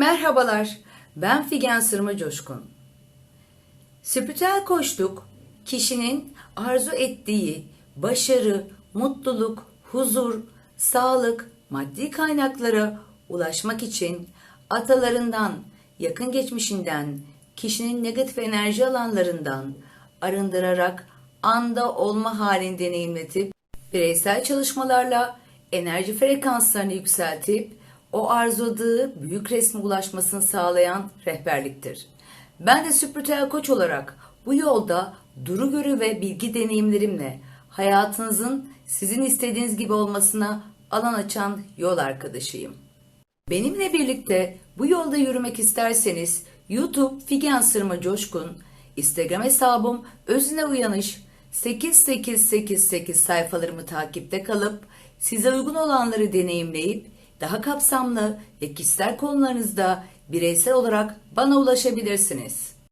Merhabalar, ben Figen Sırma Coşkun. Spiritüel koçluk, kişinin arzu ettiği başarı, mutluluk, huzur, sağlık, maddi kaynaklara ulaşmak için atalarından, yakın geçmişinden, kişinin negatif enerji alanlarından arındırarak anda olma halini deneyimletip bireysel çalışmalarla enerji frekanslarını yükseltip o arzuladığı büyük resme ulaşmasını sağlayan rehberliktir. Ben de spiritüel koç olarak bu yolda duru görü ve bilgi deneyimlerimle hayatınızın sizin istediğiniz gibi olmasına alan açan yol arkadaşıyım. Benimle birlikte bu yolda yürümek isterseniz YouTube Figen Sırma Coşkun, Instagram hesabım Özüne Uyanış 8888 sayfalarımı takipte kalıp size uygun olanları deneyimleyip daha kapsamlı ve kişisel konularınızda bireysel olarak bana ulaşabilirsiniz.